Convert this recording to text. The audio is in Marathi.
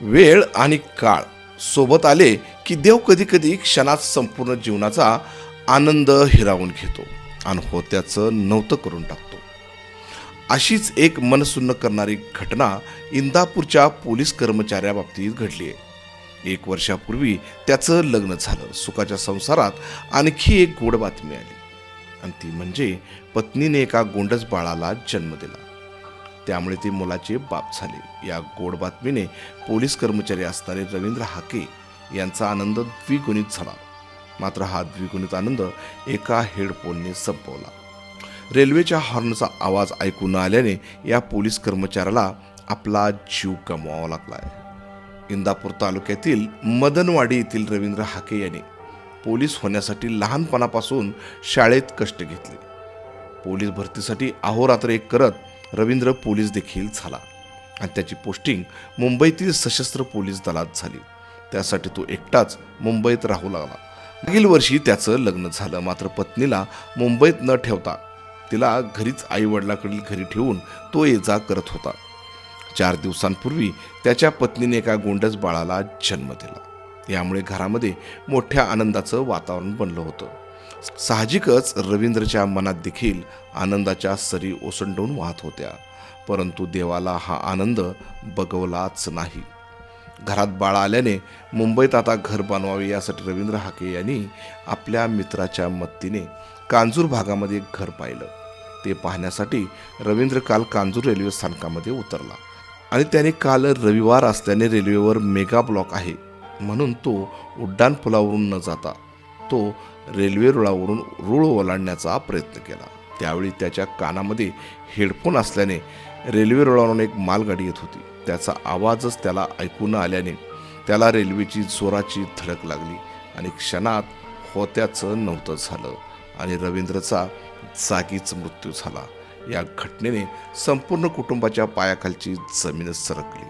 वेळ आणि काळ सोबत आले की देव कधी कधी क्षणात संपूर्ण जीवनाचा आनंद हिरावून घेतो आणि होत्याचं नव्हतं करून टाकतो. अशीच एक मनसुन्न करणारी घटना इंदापूरच्या पोलीस कर्मचाऱ्याबाबतीत घडली आहे. एक वर्षापूर्वी त्याचं लग्न झालं सुखाच्या संसारात आणखी एक गोड बातमी आली. आणि ती म्हणजे पत्नीने एका गोंडस बाळाला जन्म दिला. त्यामुळे ती मुलाचे बाप झाले. या गोड बातमीने पोलीस कर्मचारी असणारे रवींद्र हाके यांचा आनंद द्विगुणित झाला. मात्र हा द्विगुणित आनंद एका हेडफोनने संपवला. रेल्वेच्या हॉर्नचा आवाज ऐकू न आल्याने या पोलीस कर्मचाऱ्याला आपला जीव गमवावा लागलाय. इंदापूर तालुक्यातील मदनवाडी येथील रवींद्र हाके यांनी पोलीस होण्यासाठी लहानपणापासून शाळेत कष्ट घेतले. पोलीस भरतीसाठी अहोरात्र एक करत रवींद्र पोलीस देखील झाला. आणि त्याची पोस्टिंग मुंबईतील सशस्त्र पोलीस दलात झाली. त्यासाठी तो एकटाच मुंबईत राहू लागला. मागील वर्षी त्याचं लग्न झालं. मात्र पत्नीला मुंबईत न ठेवता तिला घरीच आई वडिलाकडील घरी ठेवून तो ये जा करत होता. चार दिवसांपूर्वी त्याच्या पत्नीने एका गोंडस बाळाला जन्म दिला. यामुळे घरामध्ये मोठ्या आनंदाचं वातावरण बनलं होतं. साहजिकच रवींद्रच्या मनात देखील आनंदाच्या सरी ओसंडून वाहत होत्या. परंतु देवाला हा आनंद बगवलाच नाही. घरात बाळ आल्याने मुंबईत आता घर बांधवावे यासाठी रवींद्र हाके यांनी आपल्या मित्राच्या मदतीने कांजूर भागामध्ये एक घर पाहिलं. ते पाहण्यासाठी रवींद्र काल कांजूर रेल्वे स्थानकामध्ये उतरला. आणि त्याने काल रविवार असल्याने रेल्वेवर मेगा ब्लॉक आहे. म्हणून तो उड्डाणपुलावरून न जाता तो रेल्वे रुळावरून रूळ ओलांडण्याचा प्रयत्न केला. त्यावेळी त्याच्या कानामध्ये हेडफोन असल्याने रेल्वे रुळावरून एक मालगाडी येत होती. त्याचा आवाजच त्याला ऐकू न आल्याने त्याला रेल्वेची जोराची धडक लागली आणि क्षणात होत्याचं नव्हतं झालं आणि रवींद्रचा जागीच मृत्यू झाला. या घटनेने संपूर्ण कुटुंबाच्या पायाखालची जमीनच सरकली.